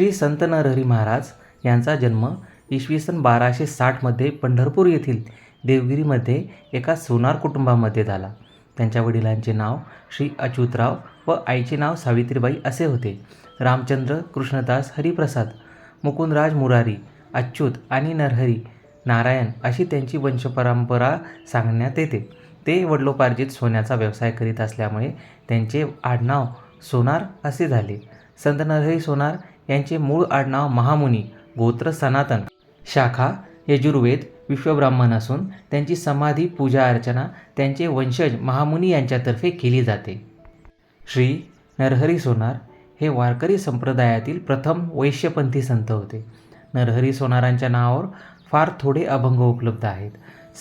श्री संत नरहरी महाराज यांचा जन्म इसवी सन बाराशे साठमध्ये पंढरपूर येथील देवगिरीमध्ये एका सोनार कुटुंबामध्ये झाला. त्यांच्या वडिलांचे नाव श्री अच्युतराव व आईचे नाव सावित्रीबाई असे होते. रामचंद्र कृष्णदास हरिप्रसाद मुकुंदराज मुरारी अच्युत आणि नरहरी नारायण अशी त्यांची वंशपरंपरा सांगण्यात येते. ते वडिलोपार्जित सोन्याचा व्यवसाय करीत असल्यामुळे त्यांचे आडनाव सोनार असे झाले. संत नरहरी सोनार यांचे मूळ आडनाव महामुनी गोत्र सनातन. शाखा यजुर्वेद विश्वब्राह्मण असून त्यांची समाधी पूजा अर्चना त्यांचे वंशज महामुनी यांच्यातर्फे केली जाते. श्री नरहरी सोनार हे वारकरी संप्रदायातील प्रथम वैश्यपंथी संत होते. नरहरी सोनारांच्या नावावर फार थोडे अभंग उपलब्ध आहेत.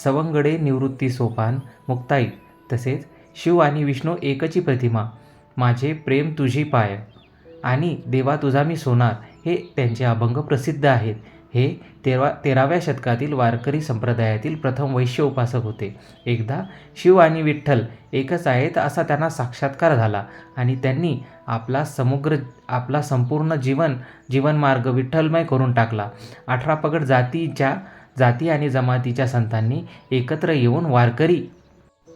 सवंगडे निवृत्ती सोपान मुक्ताई तसेच शिव आणि विष्णू एकची प्रतिमा माझे प्रेम तुझी पाय. आणि देवा तुझा मी सोनार हे त्यांचे अभंग प्रसिद्ध आहेत. हे तेरा तेराव्या शतकातील वारकरी संप्रदायातील प्रथम वैश्य उपासक होते. एकदा शिव आणि विठ्ठल एकच आहेत असा त्यांना साक्षात्कार झाला आणि त्यांनी आपला समुग्र आपला संपूर्ण जीवन जीवनमार्ग विठ्ठलमय करून टाकला. अठरा पगड जातीच्या जाती आणि जमातीच्या संतांनी एकत्र येऊन वारकरी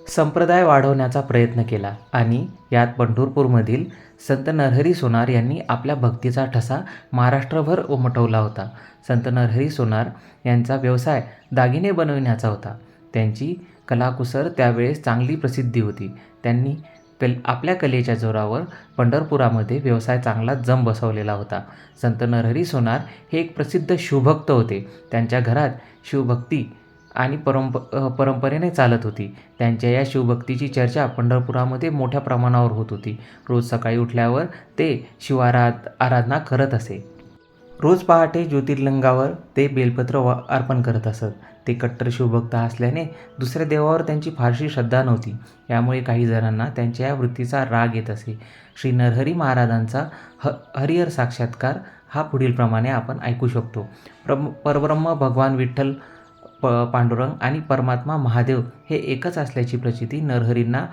संप्रदाय वाढवण्याचा प्रयत्न केला आणि यात पंढरपूरमधील संत नरहरी सोनार यांनी आपल्या भक्तीचा ठसा महाराष्ट्रभर उमटवला होता. संत नरहरी सोनार यांचा व्यवसाय दागिने बनविण्याचा होता. त्यांची कलाकुसर त्यावेळेस चांगली प्रसिद्धी होती. त्यांनी कल आपल्या कलेच्या जोरावर पंढरपुरामध्ये व्यवसाय चांगला जम बसवलेला होता. संत नरहरी सोनार हे एक प्रसिद्ध शिवभक्त होते. त्यांच्या घरात शिवभक्ती आणि परंप परंपरेने चालत होती. त्यांच्या या शिवभक्तीची चर्चा पंढरपुरामध्ये मोठ्या प्रमाणावर होत होती. रोज सकाळी उठल्यावर ते शिवाराध आराधना करत असे. रोज पहाटे ज्योतिर्लिंगावर ते बेलपत्र वा अर्पण करत असत. ते कट्टर शिवभक्त असल्याने दुसऱ्या देवावर त्यांची फारशी श्रद्धा नव्हती. यामुळे काही जणांना त्यांच्या या वृत्तीचा राग येत असे. श्री नरहरी महाराजांचा ह हरिहर साक्षात्कार हा पुढीलप्रमाणे आपण ऐकू शकतो. प्रम परब्रह्म भगवान विठ्ठल प पांडुरंग आणि परमात्मा महादेव हे एकच असल्याची प्रचिती नरहरींना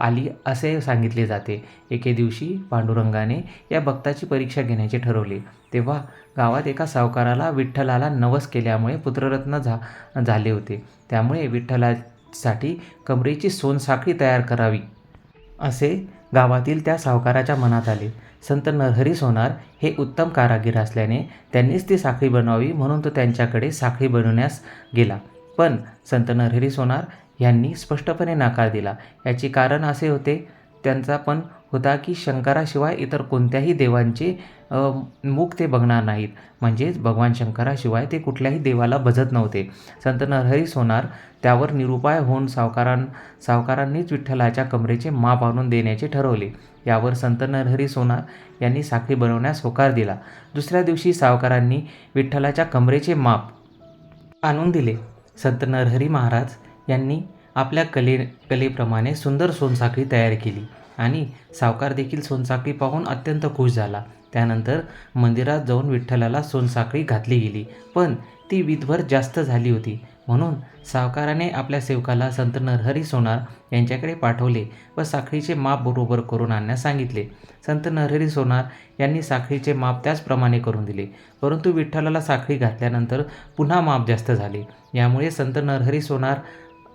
आली असे सांगितले जाते. एके दिवशी पांडुरंगाने या भक्ताची परीक्षा घेण्याचे ठरवले. तेव्हा गावात एका सावकाराला विठ्ठलाला नवस केल्यामुळे पुत्ररत्न झा झाले होते. त्यामुळे विठ्ठलासाठी कमरेची सोनसाखळी तयार करावी असे गावातील त्या सावकाराच्या मनात आले. संत नरहरी सोनार हे उत्तम कारागीर असल्याने त्यांनीच ती साखळी बनवावी म्हणून तो त्यांच्याकडे साखळी बनवण्यास गेला. पण संत नरहरी सोनार यांनी स्पष्टपणे नकार दिला. याचे कारण असे होते त्यांचा पण होता की शंकराशिवाय इतर कोणत्याही देवांचे मुख ते बघणार नाहीत. म्हणजेच भगवान शंकराशिवाय ते कुठल्याही देवाला भजत नव्हते. संत नरहरी सोनार त्यावर निरुपाय होऊन सावकारां सावकारांनीच विठ्ठलाच्या कमरेचे माप आणून देण्याचे ठरवले. यावर संत नरहरी सोनार यांनी साखळी बनवण्यास होकार दिला. दुसऱ्या दिवशी सावकारांनी विठ्ठलाच्या कमरेचे माप आणून दिले. संत नरहरी महाराज यांनी आपल्या कले कलेप्रमाणे सुंदर सोनसाखळी तयार केली आणि सावकार देखील सोनसाखळी पाहून अत्यंत खुश झाला. त्यानंतर मंदिरात जाऊन विठ्ठलाला सोनसाखळी घातली गेली पण ती विधभर जास्त झाली होती. म्हणून सावकाराने आपल्या सेवकाला संत नरहरी सोनार यांच्याकडे पाठवले व साखळीचे माप बरोबर करून आणण्यास सांगितले. संत नरहरी सोनार यांनी साखळीचे माप त्याचप्रमाणे करून दिले परंतु विठ्ठलाला साखळी घातल्यानंतर पुन्हा माप जास्त झाले. यामुळे संत नरहरी सोनार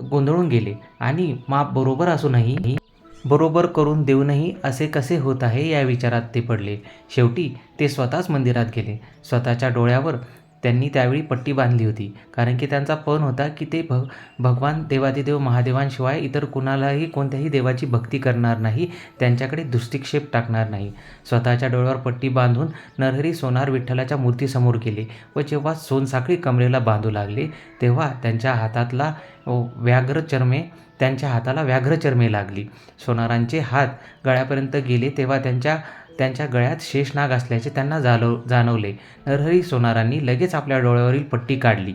गोंधळून गेले. आणि माप बरोबर असूनही बरोबर करून देऊनही असे कसे होत आहे या विचारात ते पडले. शेवटी ते स्वतःच मंदिरात गेले. स्वतःच्या डोळ्यावर त्यांनी त्यावेळी पट्टी बांधली होती. कारण की त्यांचा पण होता की ते भग भगवान देवादिदेव महादेवांशिवाय इतर कुणालाही कोणत्याही देवाची भक्ती करणार नाही. त्यांच्याकडे दृष्टिक्षेप टाकणार नाही. स्वतःच्या डोळ्यावर पट्टी बांधून नरहरी सोनार विठ्ठलाच्या मूर्तीसमोर गेले व जेव्हा सोनसाखळी कमरेला बांधू लागले तेव्हा त्यांच्या हातातला व्याघ्र चर्मे त्यांच्या हाताला व्याघ्र चर्मे लागली. सोनारांचे हात गळ्यापर्यंत गेले तेव्हा त्यांच्या त्यांच्या गळ्यात शेषनाग असल्याचे त्यांना जाणव जाणवले. नरहरी सोनारांनी लगेच आपल्या डोळ्यावरील पट्टी काढली.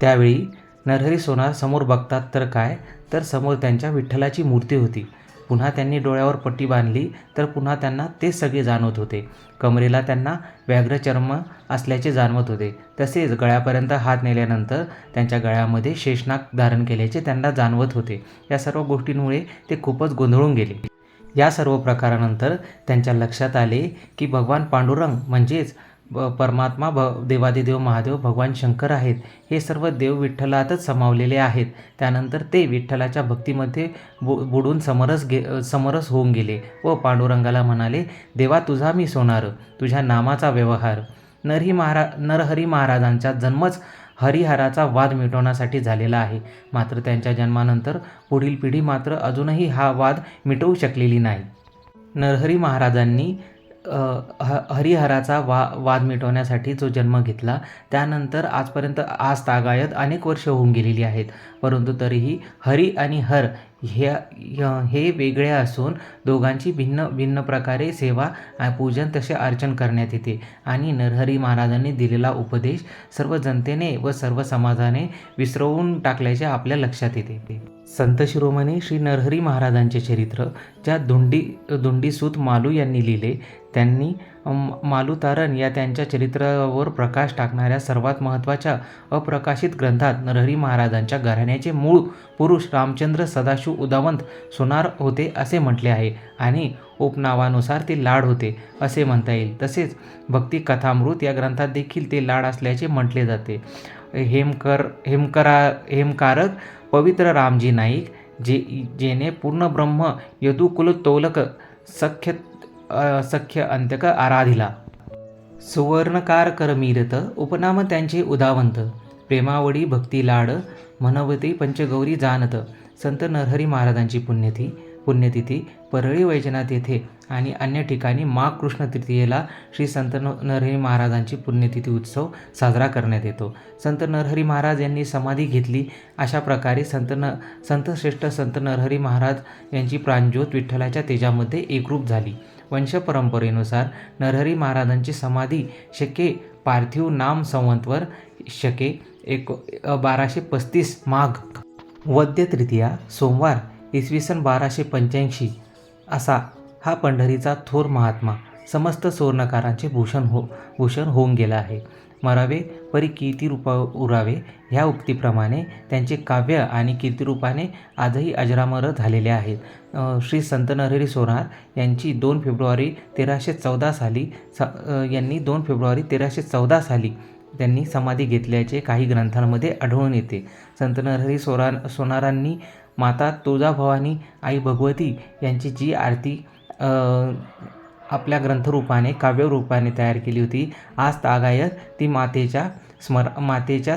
त्यावेळी नरहरी सोनार समोर बघतात तर काय? तर समोर त्यांच्या विठ्ठलाची मूर्ती होती. पुन्हा त्यांनी डोळ्यावर पट्टी बांधली तर पुन्हा त्यांना तेच सगळे जाणवत होते. कमरेला त्यांना व्याघ्रचर्म असल्याचे जाणवत होते. तसेच गळ्यापर्यंत हात नेल्यानंतर त्यांच्या गळ्यामध्ये शेषनाग धारण केल्याचे त्यांना जाणवत होते. या सर्व गोष्टींमुळे ते खूपच गोंधळून गेले. या सर्व प्रकारानंतर त्यांच्या लक्षात आले की भगवान पांडुरंग म्हणजेच ब परमात्मा भ देवादिदेव महादेव भगवान शंकर आहेत. हे सर्व देव विठ्ठलातच समावलेले आहेत. त्यानंतर ते विठ्ठलाच्या भक्तीमध्ये बु बुडून समरस गे समरस होऊन गेले व पांडुरंगाला म्हणाले देवा तुझा मी सोनार तुझ्या नामाचा व्यवहार. नरही महारा नरहरी महाराजांचा जन्मच हरिहराचा वाद मिटवण्यासाठी झालेला आहे. मात्र त्यांच्या जन्मानंतर पुढील पिढी मात्र अजूनही हा वाद मिटवू शकलेली नाही. नरहरी महाराजांनी ह हरिहराचा वा वाद मिटवण्यासाठी जो जन्म घेतला त्यानंतर आजपर्यंत आज तागायत अनेक वर्ष होऊन गेलेली आहेत. परंतु तरीही हरी आणि हर ह्या हे वेगळे असून दोघांची भिन्न भिन्न प्रकारे सेवा पूजन तसे अर्चन करण्यात येते. आणि नरहरी महाराजांनी दिलेला उपदेश सर्व जनतेने व सर्व समाजाने विसरवून टाकल्याचे आपल्या लक्षात येते. संत शिरोमणी श्री नरहरी महाराजांचे चरित्र ज्या धुंडी धुंडीसूत मालू यांनी लिहिले त्यांनी अम, मालुतारण या त्यांच्या चरित्रावर प्रकाश टाकणाऱ्या सर्वात महत्त्वाच्या अप्रकाशित ग्रंथात नरहरी महाराजांच्या घराण्याचे मूळ पुरुष रामचंद्र सदाशिव उदावंत सोनार होते असे म्हटले आहे आणि उपनावानुसार ते लाड होते असे म्हणता येईल. तसेच भक्ती कथामृत या ग्रंथात देखील ते लाड असल्याचे म्हटले जाते. हेमकर हेमकरा हेमकारक पवित्र रामजी नाईक जे जेने पूर्ण ब्रह्म यदुकुल तोलक सख्य सख्य अंत्यक आराधिला. सुवर्णकार करमीरत उपनाम त्यांचे उदावंत. प्रेमावडी भक्ती लाड मनवती पंचगौरी जानत. संत नरहरी महाराजांची पुण्यतिथी पुण्यतिथी परळी वैजनाथ येथे आणि अन्य ठिकाणी माघ कृष्ण तृतीयेला श्री संत न नरहरी महाराजांची पुण्यतिथी उत्सव साजरा करण्यात येतो. संत नरहरी महाराज यांनी समाधी घेतली. अशा प्रकारे संत न संत श्रेष्ठ संत नरहरी महाराज यांची प्राणज्योत विठ्ठलाच्या तेजामध्ये एकरूप झाली. वंशपरंपरेनुसार नरहरी महाराजांची समाधी शके पार्थिव नाम संवंतवर शके एक बाराशे पस्तीस माघ. वद्य तृतीया सोमवार इसवी सन बाराशे पंच्याऐंशी असा हा पंढरीचा थोर महात्मा समस्त सुवर्णकारांचे भूषण हो भूषण होऊन गेलं आहे. मरावे परी कीर्तिरूपा उरावे ह्या उक्तीप्रमाणे त्यांचे काव्य आणि कीर्तिरूपाने आजही अजरामर झालेले आहेत. श्री संत नरहरी सोनार यांची दोन फेब्रुवारी तेराशे चौदा साली स यांनी दोन फेब्रुवारी तेराशे चौदा साली त्यांनी समाधी घेतल्याचे काही ग्रंथांमध्ये आढळून येते. संत नरहरी सोरा सोनारांनी माता तुळजाभवानी आई भगवती यांची जी आरती आपल्या ग्रंथरूपाने काव्यरूपाने तयार केली होती. आज तागायत ती मातेच्या स्मर मातेच्या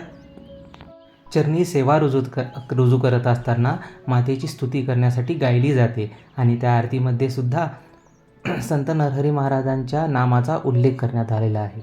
चरणी सेवा रुजू कर रुजू करत असताना मातेची स्तुती करण्यासाठी गायली जाते आणि त्या आरतीमध्ये सुद्धा संत नरहरी महाराजांच्या नामाचा उल्लेख करण्यात आलेला आहे.